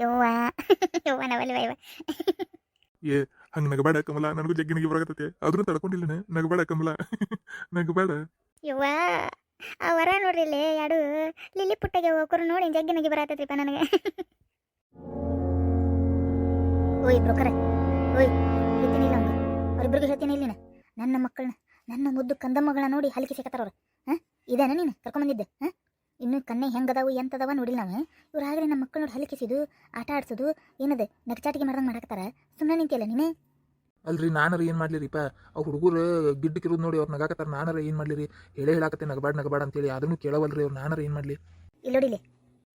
ಯವ್ವ? ಯವ್ವ ನವಲ್ವ ಯವ್ವ ಏ ಹಂಗ ನಗಬೇಡ ಕಮಲ ನನಗೂ ಜಗ್ಗಿನಿಗೆ ಬರಕತ್ತೈತೆ ಆದ್ರೂ ತಡ್ಕೊಂಡಿಲ್ಲನೆ ನಗಬೇಡ ಕಮಲ. ನಗಬೇಡ. ಯವ್ವ ಆ ವರ ನೋಡ್ರಿ ಇಲ್ಲಿ ಯಾಡು ಲಿಲಿ ಪುಟ್ಟಗೆ ಹೋಗ್ರು ನೋಡಿ ಜಗ್ಗಿನಾಗಿ ಪ ನನಗೆ. ಓಯ್ ಬ್ರೋಕರ ಓಯ್ ಹೇಳ್ತೀನಿ ಇಲ್ಲ ಅವ್ನಿಗೆ ಅವ್ರಿಬ್ರಿಗೆ ಹೇಳ್ತೀನಿ ಇಲ್ಲಿನ. ನನ್ನ ಮಕ್ಕಳನ್ನ ನನ್ನ ಮುದ್ದು ಕಂದಮ್ಮಗಳನ್ನ ನೋಡಿ ಹಲಿಕೆ ಸಿಕ್ಕತ್ತಾರ ಅವ್ರು. ಹಾಂ? ಇದೇನ ನೀನು? ಕರ್ಕೊಂಬಂದಿದ್ದೆ ಹಾಂ? ಇನ್ನು ಕನ್ನೆ ಹೆಂಗದಾವು ಎಂತದವ ನೋಡಿಲ್ಲ ನಾವು. ಇವ್ರು ಆಗಲೇ ನಮ್ಮ ಮಕ್ಕಳು ನೋಡಿ ಹಲಿಕಿಸಿದು ಆಟ ಆಡ್ಸೋದು ಏನದೆ ನಗಚಾಟಿಗೆ ಮಾಡ್ದಂಗೆ ಮಾಡಕತ್ತಾರ? ಸುಮ್ಮನೆ ನಿಂತಿಯಲ್ಲ ನೀನೇ? ಅಲ್ರಿ ನಾನರ ಏನು ಮಾಡ್ಲಿರಿಪ್ಪ ಆ ಹುಡುಗರು ಗಿಡ್ಡಕ್ಕಿರೋದು ನೋಡಿ ಅವ್ರು ನಗಾಕತ್ತಾರ ನಾನರ ಏನು ಮಾಡ್ಲಿರಿ? ಹೇಳೇ ಹೇಳಾಕತ್ತೆ ನಗಬಾಡ್ ನಗಬಾಡ್ ಅಂತೇಳಿ ಅದನ್ನು ಕೇಳವಲ್ರಿ ಅವ್ರು ನಾನರ ಏನು ಮಾಡಲಿ? ಇಲ್ಲೋಡಿಲಿ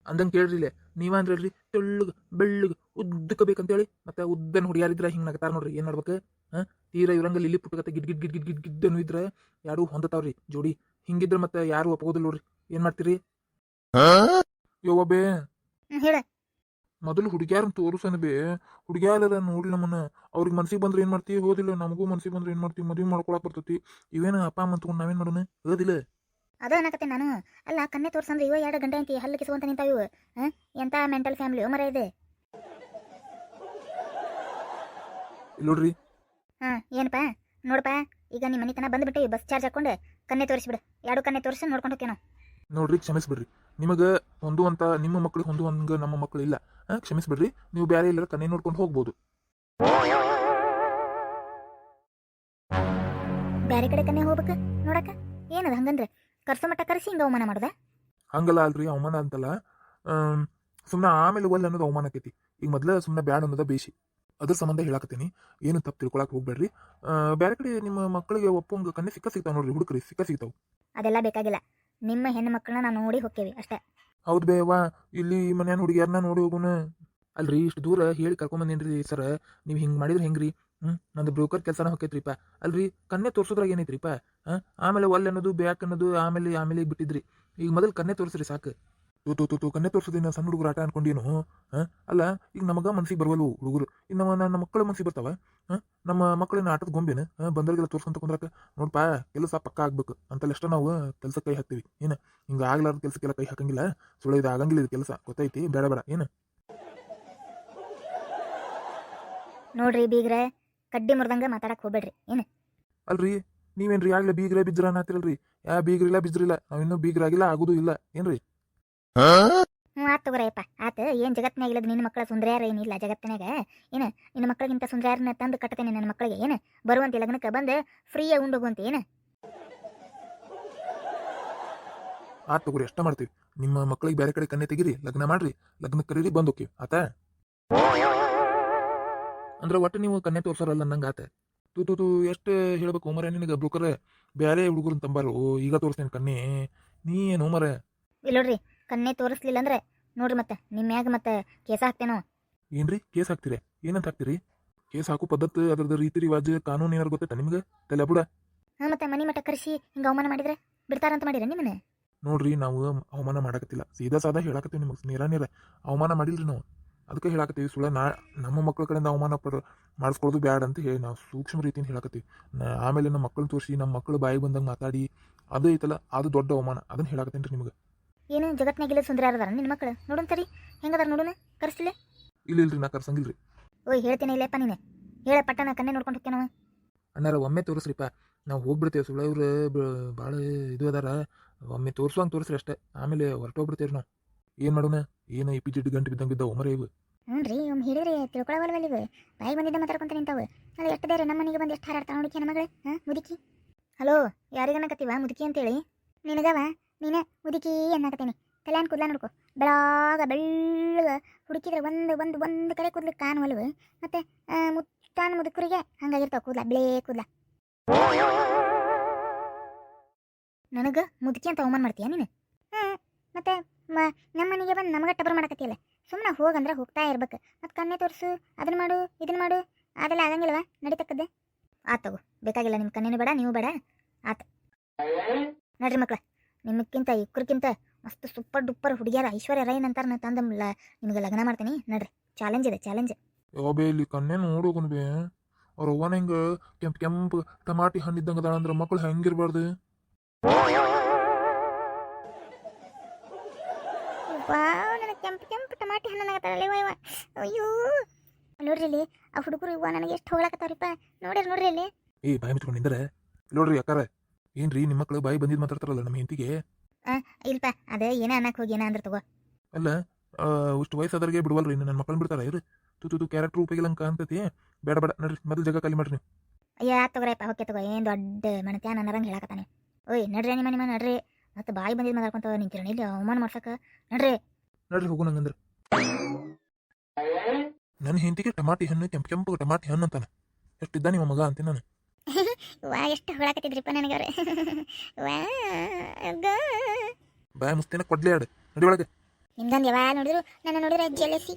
ಅಂದಂಗೆ ಕೇಳ್ರಿಲೆ ನೀವ ಅಂದ್ರಲ್ರಿ ತೆಳ್ಳಗೆ ಬೆಳ್ಳಗೆ ಉದ್ದಕ್ಕೆ ಬೇಕಂತೇಳಿ ಮತ್ತೆ ಉದ್ದನ ಹುಡಿಯಾರಿದ್ರೆ ಹಿಂಗೆ ನಗತಾರ ನೋಡ್ರಿ ಏನು ಮಾಡ್ಬೇಕು? ಹಾಂ? ತೀರ ಇವ್ರಂಗ ಲಿಲ್ಲಿ ಪುಟ್ಟಕತ್ತೆ ಗಿಡ್ ಗಿಡ್ ಗಿಡ್ ಗಿಡ್ ಗಿಡ್ ಗಿಡ್ಡನು ಇದ್ರೆ ಯಾರು ಹೊಂದತಾವ್ರಿ ಜೋಡಿ. ಹಿಂಗಿದ್ರೆ ಮತ್ತೆ ಯಾರು ಒಪ್ಪೋದಿಲ್ಲ ನೋಡ್ರಿ. ಏನು ಮಾಡ್ತೀರಿ? ಯವ್ವ ಬೇ. ಹೇಳ. ಮೊದಲು ಹುಡುಗ್ಯಾರನ್ ತೋರಿಸನ ಬೇ. ಹುಡುಗ್ಯಾರ ನೋಡಿ ನಮ್ಮನ್ನ. ಅವ್ರಿಗೆ ಮನ್ಸಿಗೆ ಬಂದ್ರೆ ಏನ್ ಮಾಡ್ತೀವಿ ಹೋದಿಲ್ಲ. ನಮಗೂ ಮನ್ಸಿಗೆ ಬಂದ್ರೆ ಏನ್ ಮಾಡ್ತೀವಿ ಮದುವೆ ಮಾಡ್ಕೊಳಕ್ ಬರ್ತೈತಿ. ಇವೇನ ಅಪ್ಪ ಅಮ್ಮ ತಗೊಂಡು ನಾವೇನ್ ಮಾಡೋಣ? ಹೋದಿಲ್ಲ. ಅದ ಅನ್ನಕತ್ತೆ ನಾನು. ಅಲ್ಲ ಕನ್ನೆ ತೋರ್ಸಂದ್ರೆ ಇವ ಎರಡು ಗಂಟೆ ಅಂತಿ ಹಲ್ಲು ಕಿಸುವಂತ ನಿಂತಾವ ಇವು. ಎಂತ ಮೆಂಟಲ್ ಫ್ಯಾಮಿಲಿ ಮರ ಇದೆ. ನೋಡ್ರಿ. ಹಾ ಏನಪ್ಪ? ನೋಡಪ್ಪ ಈಗ ನಿಮ್ಮ ಮನೆತನ ಬಂದ್ಬಿಟ್ಟು. ಬಸ್ ಚಾರ್ಜ್ ಹಾಕೊಂಡು. ಕನ್ನೆ ತೋರಿಸ್ಬಿಡು. ಎರಡು ಕನ್ನೆ ತೋರಿಸಿ ನೋಡ್ಕೊಂಡು ಹೋಗ್ತೇವೆ ನಾವು ನೋಡ್ರಿ ಕ್ಷಮಿಸ್ಬಿಡ್ರಿ. ನಿಮಗೆ ಹೊಂದುವಂತ ನಿಮ್ಮ ಮಕ್ಳಿಗೆ ಹೊಂದುವಂಗ ನಮ್ಮ ಮಕ್ಳು ಇಲ್ಲ. ಕ್ಷಮಿಸ್ಬಿಡ್ರಿ. ನೀವು ಬೇರೆ ಎಲ್ಲರ ಕಣ್ಣೆ ನೋಡ್ಕೊಂಡು ಹೋಗ್ಬೋದು. ಬೇರೆ ಕಡೆ ಕನ್ನೆ ಹೋಗ್ಬೇಕು? ನೋಡಕ್ಕ ಏನದ ಹಂಗಂದ್ರೆ? ಕರ್ಸೋ ಮಟ್ಟ ಕರೆಸಿ ಹಿಂಗೆ ಅವಮಾನ ಮಾಡ್ದ? ಹಂಗಲ್ಲ ಅಲ್ರಿ ಅವಮಾನ ಅಂತಲ್ಲ. ಸುಮ್ಮನೆ ಆಮೇಲೆ ಒಲ್ ಅನ್ನೋದು ಅವಮಾನ ಆಕೈತಿ. ಈಗ ಮೊದ್ಲ ಸುಮ್ಮನೆ ಬ್ಯಾಡ್ ಅನ್ನೋದ ಬೇಸಿ ಅದ್ರ ಸಂಬಂಧ ಹೇಳಾಕತ್ತೀನಿ. ಏನು ತಪ್ಪು ತಿಳ್ಕೊಳಕ್ ಹೋಗ್ಬೇಡ್ರಿ. ಬೇರೆ ಕಡೆ ನಿಮ್ಮ ಮಕ್ಕಳಿಗೆ ಒಪ್ಪಂಗ ಕಣ್ಣೆ ಸಿಕ್ಕ ಸಿಗ್ತಾವ ನೋಡ್ರಿ ಹುಡುಕ್ರಿ ಸಿಕ್ಕ ಸಿಗ್ತಾವ. ಅದೆಲ್ಲ ಬೇಕಾಗಿಲ್ಲ. ನಿಮ್ಮ ಹೆಣ್ಣು ಮಕ್ಕಳನ್ನ ನಾವು ನೋಡಿ ಹೋಗ್ತೇವೆ ಅಷ್ಟೇ. ಹೌದು ಬೇವಾ ಇಲ್ಲಿ ಮನ್ಯಾನ ಹುಡುಗಿಯರನ್ನ ನೋಡಿ ಹೋಗುಣ ಅಲ್ರಿ, ಇಷ್ಟು ದೂರ ಹೇಳಿ ಕರ್ಕೊಂಬಂದೇನ್ರಿ ಸರ್. ನೀವು ಹಿಂಗೆ ಮಾಡಿದ್ರೆ ಹೆಂಗ್ರಿ? ಹ್ಞೂ ನಂದು ಬ್ರೋಕರ್ ಕೆಲಸನ ಹೊಕ್ಕೈತ್ರಿಪ್ಪ. ಅಲ್ರಿ ಕನ್ನೆ ತೋರ್ಸೋದ್ರಾಗ ಏನೈತ್ರಿಪ್ಪ? ಹಾಂ, ಆಮೇಲೆ ಒಲ್ಲೆ ಅನ್ನೋದು ಬ್ಯಾಕ್ ಅನ್ನೋದು, ಆಮೇಲೆ ಆಮೇಲೆ ಬಿಟ್ಟಿದ್ರಿ. ಈಗ ಮೊದಲು ಕನ್ನೆ ತೋರಿಸ್ರಿ ಸಾಕು. ತೂ ತೂ ತೂ ತೂ ಕನ್ನೆ ತೋರ್ಸೋದಿನ ಸಣ್ಣ ಹುಡುಗರು ಆಟ ಅನ್ಕೊಂಡೇನು ಹಾಂ? ಅಲ್ಲ ಈಗ ನಮಗ ಮನ್ಸಿಗೆ ಬರವಲ್ವು ಹುಡುಗರು. ಈಗ ನಮ್ಮ ನನ್ನ ಮಕ್ಕಳ ಮನ್ಸಿಗೆ ಬರ್ತಾವ? ಹಾಂ? ನಮ್ಮ ಮಕ್ಕಳನ್ನ ಆಟದ ಗೊಂಬೆನ ಹಾಂ ಬಂದವ್ರಿಗೆಲ್ಲ ತೋರ್ಸ್ಕೊಂತ ಕುಂದ್ರಾಕ ನೋಡಪ್ಪ ಕೆಲಸ ಪಕ್ಕ ಆಗ್ಬೇಕು. ಅಂತಲ್ಲಿ ಎಷ್ಟೋ ನಾವು ಕೆಲಸ ಕೈ ಹಾಕ್ತೀವಿ. ಏನು? ಹಿಂಗೆ ಆಗ್ಲಾರ್ದ ಕೆಲಸಕ್ಕೆಲ್ಲ ಕೈ ಹಾಕಂಗಿಲ್ಲ. ಸುಳ್ಳ ಇದು ಆಗಂಗಿಲ್ಲ ಇದು ಕೆಲಸ. ಗೊತ್ತೈತಿ? ಬೇಡ ಬೇಡ. ಏನು? ನೋಡ್ರಿ ಬೀಗ್ರೆ ಕಡ್ಡಿ ಮುರ್ದಂಗೆ ಮಾತಾಡಕ್ ಹೋಗ್ಬೇಡ್ರಿ. ಏನು? ಅಲ್ರಿ? ನೀವೇನ್ರಿ ಆಗ್ಲೇ ಬೀಗ್ರೆ ಬಿದ್ರ ಅನ್ನತ್ತಿರಲ್ರಿ ಯಾ ಬೀಗ್ರಿಲ್ಲ ಬಿದ್ರಿಲ್ಲ ನಾವಿನ್ನೂ ಬೀಗ್ರಾಗಿಲ್ಲ ಆಗುದು ಇಲ್ಲ. ಏನ್ರಿ? ಹ್ಞೂ ಆತ್ ತಗೋರಯ್ಯಪ್ಪ ಆತ ಏನು ಜಗತ್ತಿನಾಗ ಇಲ್ಲದ ನಿನ್ನ ಮಕ್ಕಳ ಸುಂದರ್ಯಾರ ಏನಿಲ್ಲ ಜಗತ್ತಿನಾಗ ಏನು ನಿನ್ನ ಮಕ್ಕಳಿಗಿಂತ ಸುಂದರ್ಯಾರನ್ನ ತಂದು ಕಟ್ತೇನೆ ನನ್ನ ಮಕ್ಕಳಿಗೆ ಏನು? ಬರುವಂತೆ ಲಗ್ನಕ್ಕೆ ಬಂದು ಫ್ರೀಯಾಗಿ ಉಂಡು ಅಂತ ಏನು? ಆತ್ ತಗೋರಿ ಅಷ್ಟ ಮಾಡ್ತೀವಿ. ನಿಮ್ಮ ಮಕ್ಕಳಿಗೆ ಬೇರೆ ಕಡೆ ಕಣ್ಣೆ ತೆಗೀರಿ ಲಗ್ನ ಮಾಡ್ರಿ. ಲಗ್ನ ಕರೀರಿ ಬಂದ್ ಹೋಕಿವಿ ಆತ? ಅಂದ್ರೆ ಒಟ್ಟು ನೀವು ಕನ್ನೆ ತೋರ್ಸಾರಲ್ಲ ನಂಗೆ ಆತ. ತು ತು ತೂ ಎಷ್ಟು ಹೇಳ್ಬೇಕು ಉಮರ ನಿನಗೆ ಬ್ರೋಕರ್? ಬೇರೆ ಹುಡುಗರು ತಂಬಾರು ಈಗ ತೋರಿಸ್ತೇನೆ ಕನ್ನೆ ನೀ ಏನು ಉಮರ? ಇಲ್ಲ ನೋಡ್ರಿ ಕನ್ನೆ ತೋರಿಸ್ಲಿಲ್ಲ ಅಂದ್ರೆ ನೋಡ್ರಿ ಮತ್ತೆ ನಿಮ್ಮ ಮ್ಯಾಗ ಮತ್ತೆ ಕೇಸ ಹಾಕ್ತೇನೋ. ಏನ್ರಿ ಕೇಸ್ ಹಾಕ್ತೀರಿ? ಏನಂತ ಹಾಕ್ತೀರಿ? ಕೇಸ್ ಹಾಕೋ ಪದ್ಧತಿ ಅದ್ರದ್ದು ರೀತಿ ರಿವಾಜ್ ಕಾನೂನು ಏನಾರು ಗೊತ್ತೈತ ನಿಮ್ಗೆ? ತಲೆ ಬುಡ. ಹಾಂ ಮತ್ತೆ ಮನಿ ಮಠ ಕರೆಸಿ ಹಿಂಗೆ ಅವಮಾನ ಮಾಡಿದ್ರೆ ಬಿಡ್ತಾರಂತ ಮಾಡಿರ ನಿಮ್ಮನೆ ನೋಡ್ರಿ ನಾವು ಅವಮಾನ ಮಾಡಕತ್ತಿಲ್ಲ. ಸೀದಾ ಸಾದಾ ಹೇಳಕತ್ತೀವಿ ನಿಮಗೆ ನೇರ ನೇರ. ಅವಮಾನ ಮಾಡಿಲ್ರಿ ನಾವು. ಅದಕ್ಕೆ ಹೇಳಕತ್ತೀವಿ ಸುಳ್ಳ ನಾ ನಮ್ಮ ಮಕ್ಕಳ ಕಡೆಯಿಂದ ಅವಮಾನ ಪಡ ಮಾಡಿಸ್ಕೊಳ್ಳೋದು ಬ್ಯಾಡ ಅಂತ ಹೇಳಿ ನಾವು ಸೂಕ್ಷ್ಮ ರೀತಿಯಿಂದ ಹೇಳಕತ್ತೀವಿ. ಆಮೇಲೆ ನಮ್ಮ ಮಕ್ಕಳನ್ನ ತೋರಿಸಿ ನಮ್ಮ ಮಕ್ಕಳು ಬಾಯಿಗೆ ಬಂದಂಗೆ ಮಾತಾಡಿ ಅದು ಐತಲ್ಲ ಅದು ದೊಡ್ಡ ಅವಮಾನ. ಅದನ್ನ ಹೇಳಕತ್ತೇನೆ ರೀ ನಿಮಗೆ. ಏನು ಜಗತ್ನಾಗ ಸುಂದರ ಸುಂದರ ನಿನ್ನ ಮಕ್ಕಳು ನೋಡೋಣ ಸರಿ ಹೆಂಗದಾರ ನೋಡೋಣ ಕರೆಸ್ತಿಲ್ಲ? ಇಲ್ಲ ಇಲ್ರಿ ನಾ ಕರ್ಸಂಗಿಲ್ರಿ. ಓಯ್ ಹೇಳ್ತೇನೆ ಇಲ್ಲಪ್ಪ ನೀನು. ಹೇಳ ಪಟ್ಟಣ ಕಣ್ಣೆ ನೋಡ್ಕೊಂಡು ಹೋಗ್ತೇನೆ ಅಣ್ಣಾರ ಒಮ್ಮೆ ತೋರಿಸ್ರಿಪ್ಪ. ನಾವು ಹೋಗ್ಬಿಡ್ತೇವೆ ಸುಳ್ಳ ಇವ್ರು ಭಾಳ ಇದು ಅದಾರ. ಒಮ್ಮೆ ತೋರಿಸುವಂಗೆ ತೋರಿಸ್ರಿ ಅಷ್ಟೇ. ಆಮೇಲೆ ಹೊರಟೋಗ್ಬಿಡ್ತೇವ್ರಿ ನಾವು. ಏನು ಮಾಡೋಣ? ಏನು ಇಪ್ಪಿ ಜಿಡ್ಡು ಗಂಟು ಬಿದ್ದಂಗೆ ಬಿದ್ದಾವ ಇವು ಹ್ಞೂ ರೀ ಒಮ್ಮೆ ಹೇಳಿದ್ರೆ ತಿಳ್ಕೊಳವಲ್ವಲ್ಲ ಇವು ಬಾಯಿ ಬಂದಿದ್ದ ಮಾತಾಡ್ಕೊಂತ ನಿಂತಾವೆ ಅದು ಎಷ್ಟು ಬೇರೆ ನಮ್ಮ ಮನೆಗೆ ಬಂದು ಎಷ್ಟು ಹಾರಾಡ್ತಾ ನೋಡಿಕೆ ನಮಗೆ ಹಾಂ ಮುದುಕಿ? ಹಲೋ ಮುದಕಿ ಮುದುಕಿ ಅಂತೇಳಿ? ನಿನಗವ? ನೀನೇ ಮುದುಕಿ ಅನ್ನಕತ್ತೀನಿ. ಕಲ್ಯಾಣ ಕೂದಲ ನೋಡ್ಕೊ. ಬೆಳಾಗ ಬೆಳ್ಳಗ ಹುಡುಕಿದ್ರೆ ಒಂದು ಒಂದು ಒಂದು ಕಡೆ ಕೂದಲು ಕಾಣುವಲ್ವು ಮತ್ತೆ ಮುತ್ತಾನ ಮುದುಕರಿಗೆ ಹಂಗಾಗಿರ್ತಾವೆ ಕೂದಲ, ಬಿಳೇ ಕೂದಲ. ನನಗೆ ಮುದುಕಿ ಅಂತ ಅವಮಾನ ಮಾಡ್ತೀಯ ನೀನು? ಹ್ಞೂ ಮತ್ತೆ ಮ ನಮ್ಮ ಮನೆಗೆ ಬಂದು ನಮಗೆ ಟಬರ್ ಮಾಡಕತ್ತಿಯಲ್ಲ. ಸುಮ್ಮನೆ ಹೋಗಂದ್ರೆ ಹೋಗ್ತಾ ಇರ್ಬೇಕು. ಮತ್ತು ಕಣ್ಣೆ ತೋರಿಸು ಅದನ್ನ ಮಾಡು ಇದನ್ನ ಮಾಡು, ಅದೆಲ್ಲ ಆಗಂಗಿಲ್ವಾ ನಡೀತಕ್ಕದ್ದೆ? ಆತಗೋ ತಗೋ, ಬೇಕಾಗಿಲ್ಲ ನಿಮ್ಮ ಕಣ್ಣೇನು ಬೇಡ, ನೀವು ಬೇಡ. ಆತ. ನಡ್ರಿ ಮಕ್ಳ. ನಿಮಕ್ಕಿಂತ ಇಕ್ಕರ್ಕಿಂತ ಮಸ್ತ್ ಸೂಪರ್ ಡುಪ್ಪರ್ ಹುಡುಗಿಯರ ಐಶ್ವರ್ಯ ರೈನ್ ನಾನು ತಂದ ನಿಮಗೆ ಲಗ್ನ ಮಾಡ್ತೀನಿ. ನೋಡ್ರಿ. ಚಾಲೆಂಜ್ ಇದೆ ಚಾಲೆಂಜ್ ಯಾವ ಬೇ ಇಲ್ಲಿ ಕಣ್ಣೇ ನೋಡೋಗುನ್ ಬೇ. ಅವ್ರ ಅವ್ವನ ಹಿಂಗೆ ಕೆಂಪು ಕೆಂಪು ಟಮಾಟಿ ಹಣ್ಣು ಇದ್ದಂಗೆ ಅದಾಳ ಅಂದ್ರೆ ಮಕ್ಕಳು ಹೆಂಗಿರ್ಬಾರ್ದು? ನನ್ನ ಕೆಂಪು ಕೆಂಪು ಟಮಾಟಿ ಹಣ್ಣಾಗತ್ತಾರಲ್ಲ ಇವ ಅಯ್ಯೋ. ನೋಡ್ರಿ ಇಲ್ಲಿ ಆ ಹುಡುಗರು ಇವ ನನಗೆ ಎಷ್ಟು ಹೋಗ್ಲಾಕತ್ತಾರಿಪ್ಪ ನೋಡ್ರಿ ನೋಡ್ರಿ ಇಲ್ಲಿ. ಏ ಭಯ ಮುಚ್ಕೊಂಡು ನೋಡ್ರಿ ಅಕ್ಕಾರ. ಏನ್ರಿ ನಿಮ್ಮ ಮಕ್ಳು ಬಾಯಿ ಬಂದಿದ್ ಮಾತಾಡ್ತಾರಲ್ಲ ನಮ್ಮ ಹೆಂಡತಿಗೆ? ಇಲ್ಪ ಅದೇ ಏನ ಅನ್ನಕ್ ಹೋಗಿ ಏನ ಅಂದ್ರೆ ತಗೋ. ಅಲ್ಲ ಇಷ್ಟು ವಯಸ್ಸಾದ್ರಿಗೆ ಬಿಡುವಲ್ರಿ ನನ್ನ ಮಕ್ಕಳನ್ನ ಬಿಡ್ತಾರ ಇರು. ತು ತು ತು ಕ್ಯಾರೆಕ್ಟರ್ ಉಪಯೋಗಿಲ್ಲ ಅಂತತಿ. ಬೇಡ ಬೇಡ ನಡ್ರಿ ಮೊದಲು ಜಾಗ ಖಾಲಿ ಮಾಡ್ರಿ ನೀವು. ಅಯ್ಯ ತಗೋರಪ್ಪ ಹೊಕ್ಕೆ ತಗೋ. ಏನು ದೊಡ್ಡ ಮನತ್ಯ ನನ್ನರಂಗೆ ಹೇಳಕತ್ತಾನೆ. ಓಯ್ ನಡ್ರಿ ನಿಮ್ಮ ನಿಮ್ಮ ನಡ್ರಿ. ಮತ್ತೆ ಬಾಯಿ ಬಂದಿದ್ದು ಮಾತಾಡ್ಕೊಂತ ನಿಂತಿರೋಣ ಇಲ್ಲಿ ಅವಮಾನ ಮಾಡ್ಸಕ? ನಡ್ರಿ. ನಡ್ರಿ ಹೋಗು ನಂಗಂದ್ರೆ. ನನ್ನ ಹೆಂಡತಿಗೆ ಟಮಾಟಿ ಹಣ್ಣು ಕೆಂಪು ಕೆಂಪು ಟಮಾಟಿ ಹಣ್ಣು ಅಂತಾನೆ. ಎಷ್ಟಿದ್ದ ನಿಮ್ಮ ಮಗ ಅಂತೀನಿ ನಾನು. ವಾ ಎಷ್ಟು ಹೊಳಕತ್ತಿದ್ರಿಪ್ಪ ನನಗವ್ರೆ ವಾ ಗ. ಬಾಯಿ ಮುಸ್ತಿನ ಕೊಡ್ಲಿ ಆಡು. ನಡಿ ಒಳಗೆ. ನಿಮ್ದೊಂದು ಯಾವ ನೋಡಿದ್ರು ನನ್ನ ನೋಡಿದ್ರೆ ಜಲಸಿ